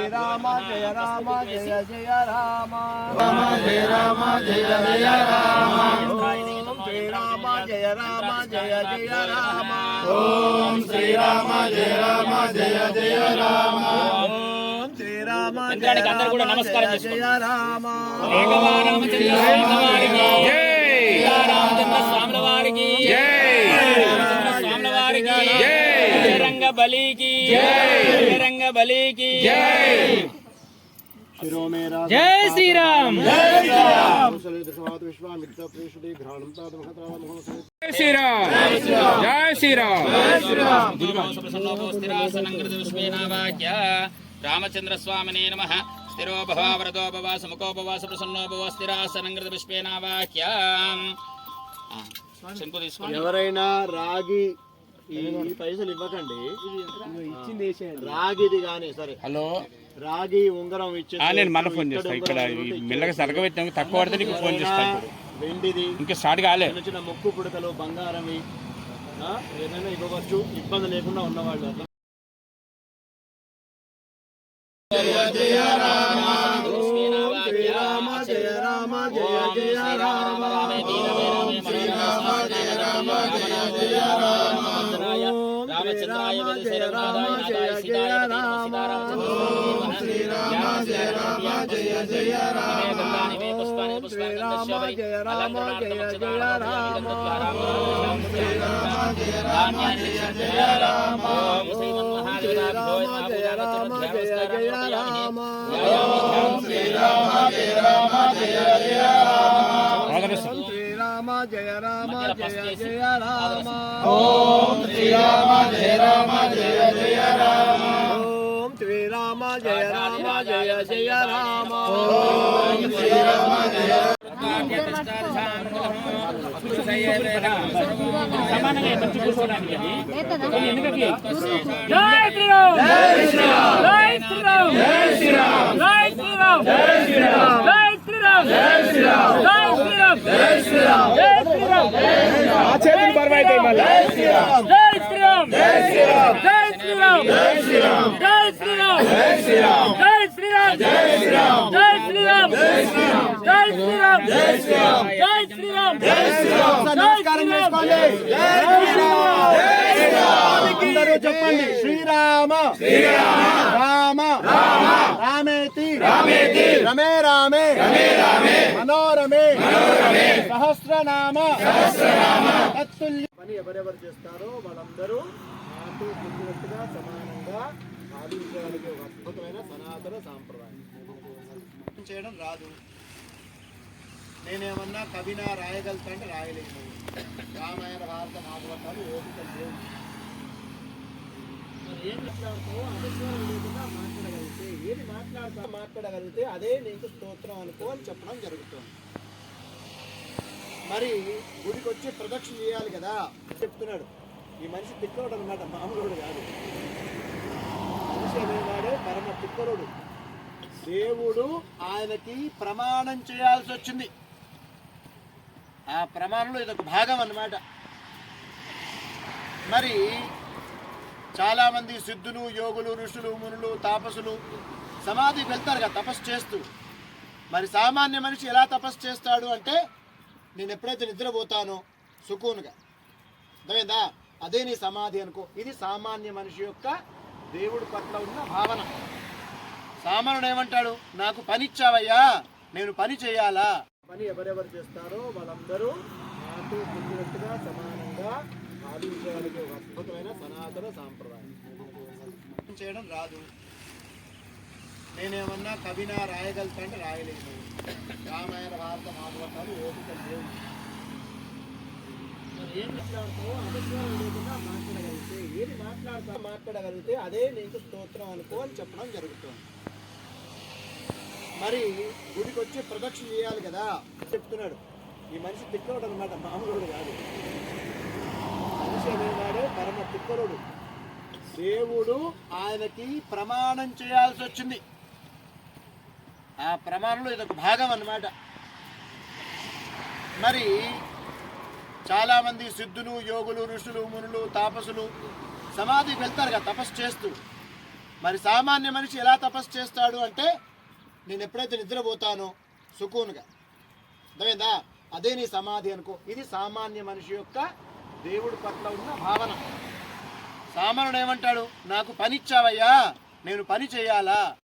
శ్రీరామ జయ రామ జయ జయ రామ. రామ జయ రామ జయ జయ రామ. జయ రామ జయ జయ రామ. ఓం జయ రామ జయ జయ రామ. ఓం జయ మందిరానికి అందరూ కూడా రామ నమస్కారం జయ రామ. రామచంద్ర స్వాముల వారికి రామచంద్ర స్వాముల వారికి రంగ బలికి. రంగ బలికి. జై. శ్రీరామ్. జై శ్రీరామ్. జై శ్రీరామ్. రామచంద్ర స్వామినే నమ. స్థిరో భవ వ్రతో స్థిరాసనంగృత పుష్పేనా వాక్య ఎవరైనా రాగి ఈ ఈ పైసలు ఇవ్వకండి ఇచ్చింది రాగిది గానీ సరే హలో రాగి ఉంగరం ఇచ్చే ఆ, నేను మళ్ళీ ఫోన్ చేస్తా ఇక్కడ మెల్లగా సరగ పెట్టినాక తక్కువ పడితే నీకు ఫోన్ చేస్తా ఇప్పుడు వెండిది ఇంకా స్టార్ట్ కాలే చిన్న ముక్కు పుడకలు బంగారమి ఆ, ఏదైనా ఇవ్వవచ్చు ఇబ్బంది లేకుండా ఉన్నవాళ్ళు అట్లా జయ రామ జయ రామ జయ జయ రామ శ్రీరామ జయ రామ జయ జయ రామ రామచంద్రాయ జయ రామ జయ జయ రామ శ్రీరామ జయ రామ జయ జయ రామ శ్రీరామ జయ రామ జయ జయ రామ శ్రీరామ జయ రామ జయ జయ రామ శ్రీరామ జయ రామ జయ జయ రామ శ్రీరామ జయ రామ జయ జయ రామ ఓం శ్రీరామ జయ రామ జయ జయ రామ. ఓం శ్రీరామ జయ రామ జయ జయ రామ. ఓం శ్రీరామ జయ సమానంగా మంచి కూర్చోడానికి శ్రీరామ్! జై శ్రీరామ్! జై శ్రీరామ్! జై శ్రీరామ్! జై శ్రీరామ్! జై శ్రీరామ్ జై శ్రీరామ్ జై శ్రీరామ్ జై శ్రీరామ్ జై శ్రీరామ్ ఆ చేతులు బరువు అవుతాయి మళ్ళీ జై శ్రీరామ్ జై శ్రీరామ్ జై శ్రీరామ్ జై శ్రీరామ్ జై శ్రీరామ్ జై శ్రీరామ్ జై శ్రీరామ్ జై శ్రీరామ్ జై శ్రీరామ్ జై శ్రీరామ్ జై శ్రీరామ్ జై శ్రీరామ్ జై శ్రీరామ్ జై శ్రీరామ్ జై శ్రీరామ్ నమస్కారం చేసుకోండి జై శ్రీరామ్ అందరూ చెప్పండి శ్రీరామ రామ రామేతి రామేతి రమే రామే రమే రామే మనోరమే మనోరమే సహస్రనామ సహస్రనామ తత్తుల్య పని ఎవరెవరు చేస్తారో వాళ్ళందరూ నాతో పుట్టినట్టుగా సమానంగా భావించగలిగే ఒక అద్భుతమైన సనాతన సాంప్రదాయం. చేయడం రాదు. నేనేమన్నా కవినా రాయగలుగుతా అంటే రాయలేను. రామాయణ భారత భాగవతాలు ఓపిక లేవు. ఏం మాట్లాడుతావో అనుసరం లేకుండా మాట్లాడగలిగితే ఏది మాట్లాడతా మాట్లాడగలిగితే అదే నీకు స్తోత్రం అనుకో అని చెప్పడం జరుగుతుంది. మరి గుడికి వచ్చి ప్రదక్షిణ చేయాలి కదా చెప్తున్నాడు. ఈ మనిషి తిక్కరుడు అనమాట మామూలుడు కాదు. మనిషి అనేవాడే పరమ తిక్కరుడు. దేవుడు ఆయనకి ప్రమాణం చేయాల్సి వచ్చింది. ఆ ప్రమాణంలో ఇదొక భాగం అన్నమాట. మరి చాలామంది సిద్ధులు యోగులు ఋషులు మునులు తాపసులు సమాధికి వెళ్తారు కదా తపస్సు చేస్తూ. మరి సామాన్య మనిషి ఎలా తపస్సు చేస్తాడు అంటే నేను ఎప్పుడైతే నిద్రపోతానో సుకూనుగా. అర్థమైందా? అదే నీ సమాధి అనుకో. ఇది సామాన్య మనిషి యొక్క దేవుడి పట్ల ఉన్న భావన. సామాన్యుడు ఏమంటాడు? నాకు పని ఇచ్చావయ్యా. నేను పని చేయాలా? పని ఎవరెవరు చేస్తారో వాళ్ళందరూ నాతో పుట్టినట్టుగా సమానంగా భావించగలిగే ఒక అద్భుతమైన సనాతన సాంప్రదాయం. చేయడం రాదు. నేనేమన్నా కవినా రాయగలుగుతా అంటే రాయలేదు. రామాయణ భారత భాగవతాలు ఓపిక లేవు. ఏం మాట్లాడుతావో అనుస్వరం లేకుండా మాట్లాడగలిగితే ఏది మాట్లాడతా మాట్లాడగలిగితే అదే నీకు స్తోత్రం అనుకో అని చెప్పడం జరుగుతుంది. మరి గుడికి వచ్చి ప్రదక్షిణ చేయాలి కదా చెప్తున్నాడు. ఈ మనిషి తిక్కరుడు అనమాట మామూలుడు కాదు. మనిషి అనేవాడే పరమ తిక్కరుడు దేవుడు ఆయనకి ప్రమాణం చేయాల్సి వచ్చింది. ఆ ప్రమాణంలో ఇదొక భాగం అన్నమాట. మరి చాలామంది సిద్ధులు యోగులు ఋషులు మునులు తాపసులు సమాధికి వెళ్తారు కదా తపస్సు చేస్తూ. మరి సామాన్య మనిషి ఎలా తపస్సు చేస్తాడు అంటే నేను ఎప్పుడైతే నిద్రపోతానో సుకూన్గా. అర్థమైందా? అదే నీ సమాధి అనుకో. ఇది సామాన్య మనిషి యొక్క దేవుడి పట్ల ఉన్న భావన. సామాన్యుడు ఏమంటాడు? నాకు పని ఇచ్చావయ్యా. నేను పని చేయాలా?